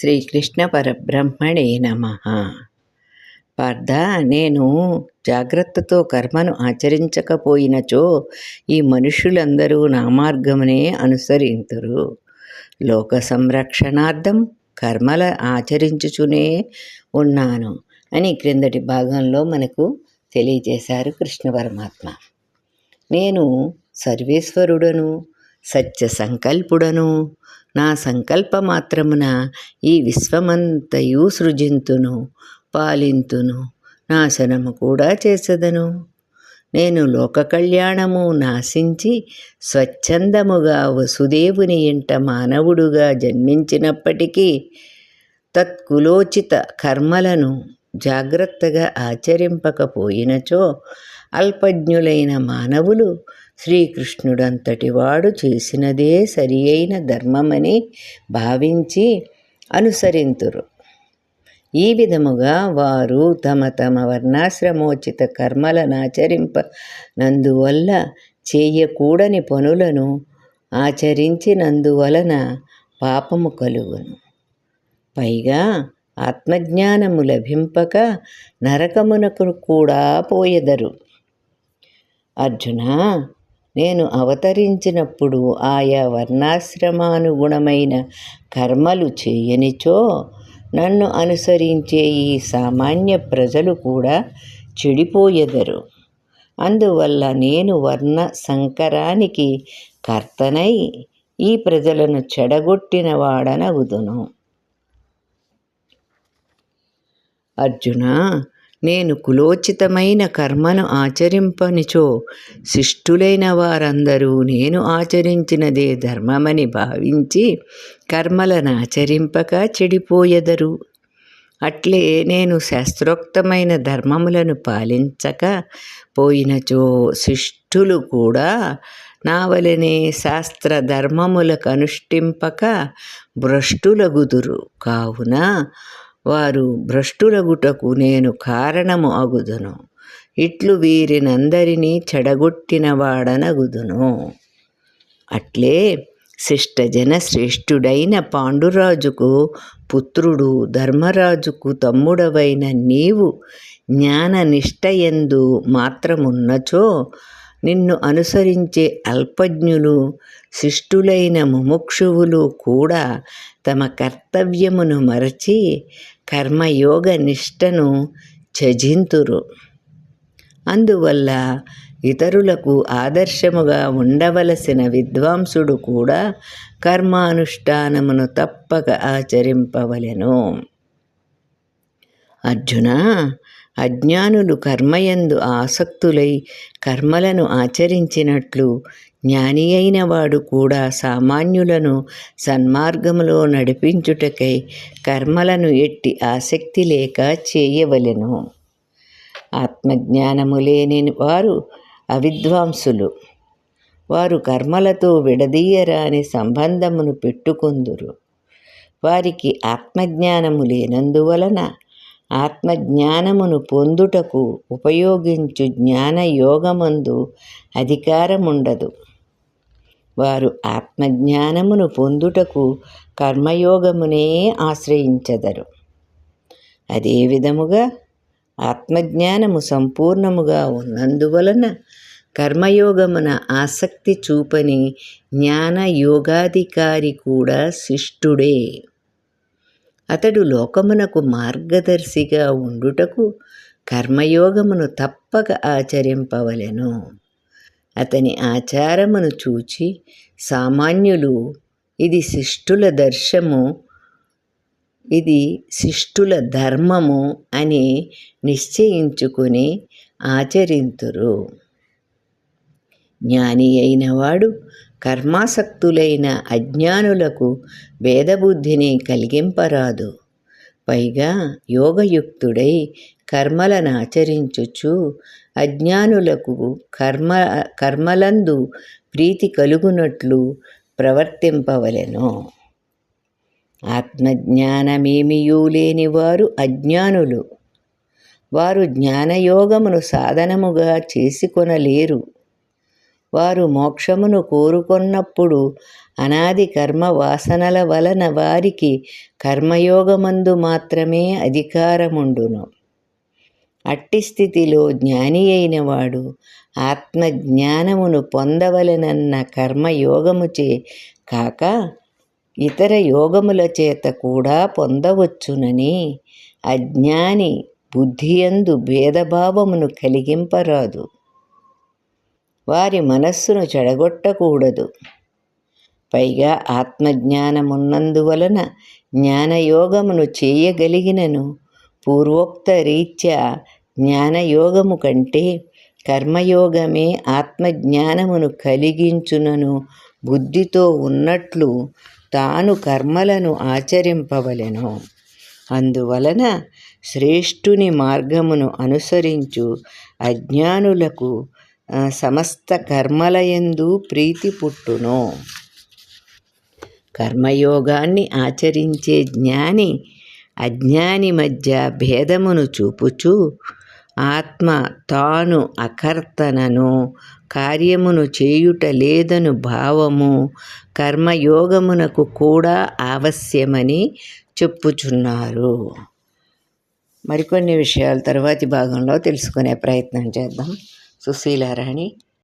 శ్రీకృష్ణ పరబ్రహ్మణే నమ. పార్థ నేను జాగ్రత్తతో కర్మను ఆచరించకపోయినచో ఈ మనుషులందరూ నా మార్గమునే అనుసరింతురు. లోక సంరక్షణార్థం కర్మల ఆచరించుచునే ఉన్నాను అని క్రిందటి భాగంలో మనకు తెలియజేశారు కృష్ణ పరమాత్మ. నేను సర్వేశ్వరుడను సత్య సంకల్పుడను నా సంకల్ప మాత్రమున ఈ విశ్వమంతయు సృజింతును పాలింతును నాశనము కూడా చేసదను. నేను లోక కళ్యాణము నాశించి స్వచ్ఛందముగా వసుదేవుని ఇంట మానవుడుగా జన్మించినప్పటికీ తత్కులోచిత కర్మలను జాగ్రత్తగా ఆచరింపకపోయినచో అల్పజ్ఞులైన మానవులు శ్రీకృష్ణుడంతటి వాడు చేసినదే సరి అయిన ధర్మమని భావించి అనుసరింతురు. ఈ విధముగా వారు తమ తమ వర్ణాశ్రమోచిత కర్మలను ఆచరింప నందువల్ల చేయకూడని పనులను ఆచరించినందువలన పాపము కలుగును. పైగా ఆత్మజ్ఞానము లభింపక నరకమునకు కూడా పోయెదరు. అర్జున నేను అవతరించినప్పుడు ఆయా వర్ణాశ్రమానుగుణమైన కర్మలు చేయనిచో నన్ను అనుసరించే ఈ సామాన్య ప్రజలు కూడా చెడిపోయెదరు. అందువల్ల నేను వర్ణ సంకరానికి కర్తనై ఈ ప్రజలను చెడగొట్టిన వాడనగుదును అర్జున నేను కులోచితమైన కర్మను ఆచరింపనిచో శిష్టులైన వారందరూ నేను ఆచరించినదే ధర్మమని భావించి కర్మలను ఆచరింపక చెడిపోయెదరు. అట్లే నేను శాస్త్రోక్తమైన ధర్మములను పాలించక పోయినచో శిష్టులు కూడా నా వలనే శాస్త్ర ధర్మములకు అనుష్ఠింపక భ్రష్టులగుదురు. కావున వారు భ్రష్టులగుటకు నేను కారణము అగుదును. ఇట్లు వీరినందరినీ చెడగొట్టినవాడనగుదును అట్లే శిష్టజన శ్రేష్ఠుడైన పాండురాజుకు పుత్రుడు ధర్మరాజుకు తమ్ముడవైన నీవు జ్ఞాననిష్టయందు మాత్రమున్నచో నిన్ను అనుసరించే అల్పజ్ఞులు శిష్టులైన ముముక్షువులు కూడా తమ కర్తవ్యమును మరచి కర్మయోగ నిష్టను త్యజింతురు. అందువల్ల ఇతరులకు ఆదర్శముగా ఉండవలసిన విద్వాంసుడు కూడా కర్మానుష్ఠానమును తప్పక ఆచరింపవలెను. అర్జున అజ్ఞానులు కర్మయందు ఆసక్తులై కర్మలను ఆచరించినట్లు జ్ఞాని అయిన వాడు కూడా సామాన్యులను సన్మార్గములో నడిపించుటకై కర్మలను ఎట్టి ఆసక్తి లేక చేయవలెను. ఆత్మజ్ఞానము లేని వారు అవిద్వాంసులు. వారు కర్మలతో విడదీయరాని సంబంధమును పెట్టుకుందురు. వారికి ఆత్మజ్ఞానము లేనందువలన ఆత్మజ్ఞానమును పొందుటకు ఉపయోగించు జ్ఞానయోగమందు అధికారముండదు. వారు ఆత్మజ్ఞానమును పొందుటకు కర్మయోగమునే ఆశ్రయించెదరు. అదే విధముగా ఆత్మజ్ఞానము సంపూర్ణముగా ఉన్నందువలన కర్మయోగమున ఆసక్తి చూపని జ్ఞానయోగాధికారి కూడా శిష్టుడే. అతడు లోకమునకు మార్గదర్శిగా ఉండుటకు కర్మయోగమును తప్పక ఆచరింపవలెను. అతని ఆచారమును చూచి సామాన్యులు ఇది శిష్టుల దర్శము ఇది శిష్టుల ధర్మము అని నిశ్చయించుకొని ఆచరింతురు. జ్ఞాని అయినవాడు కర్మాసక్తులైన అజ్ఞానులకు వేదబుద్ధిని కలిగింపరాదు. పైగా యోగయుక్తుడై కర్మలను ఆచరించుచు అజ్ఞానులకు కర్మ కర్మలందు ప్రీతి కలుగునట్లు ప్రవర్తింపవలెను. ఆత్మజ్ఞానమేమియూ లేని వారు అజ్ఞానులు? వారు జ్ఞానయోగమును సాధనముగా చేసుకొనలేరు. వారు మోక్షమును కోరుకొన్నప్పుడు అనాది కర్మ వాసనల వలన వారికి కర్మయోగమందు మాత్రమే అధికారముండును. అట్టి స్థితిలో జ్ఞాని అయిన వాడు ఆత్మజ్ఞానమును పొందవలెనన్న కర్మయోగముచే కాక ఇతర యోగముల చేత కూడా పొందవచ్చునని అజ్ఞాని బుద్ధియందు భేదభావమును కలిగింపరాదు. వారి మనస్సును చెడగొట్టకూడదు. పైగా ఆత్మజ్ఞానమున్నందువలన జ్ఞానయోగమును చేయగలిగినను పూర్వోక్త రీత్యా జ్ఞానయోగము కంటే కర్మయోగమే ఆత్మజ్ఞానమును కలిగించునను బుద్ధితో ఉన్నట్లు తాను కర్మలను ఆచరింపవలెను. అందువలన శ్రేష్ఠుని మార్గమును అనుసరించు అజ్ఞానులకు సమస్త కర్మలయందు ప్రీతి పుట్టును. కర్మయోగాన్ని ఆచరించే జ్ఞాని అజ్ఞాని మధ్య భేదమును చూపుచు ఆత్మ తాను అకర్తనను కార్యమును చేయుట లేదను భావము కర్మయోగమునకు కూడా ఆవశ్యమని చెప్పుచున్నారు. మరికొన్ని విషయాలు తర్వాతి భాగంలో తెలుసుకునే ప్రయత్నం చేద్దాం. సుశీలారాణి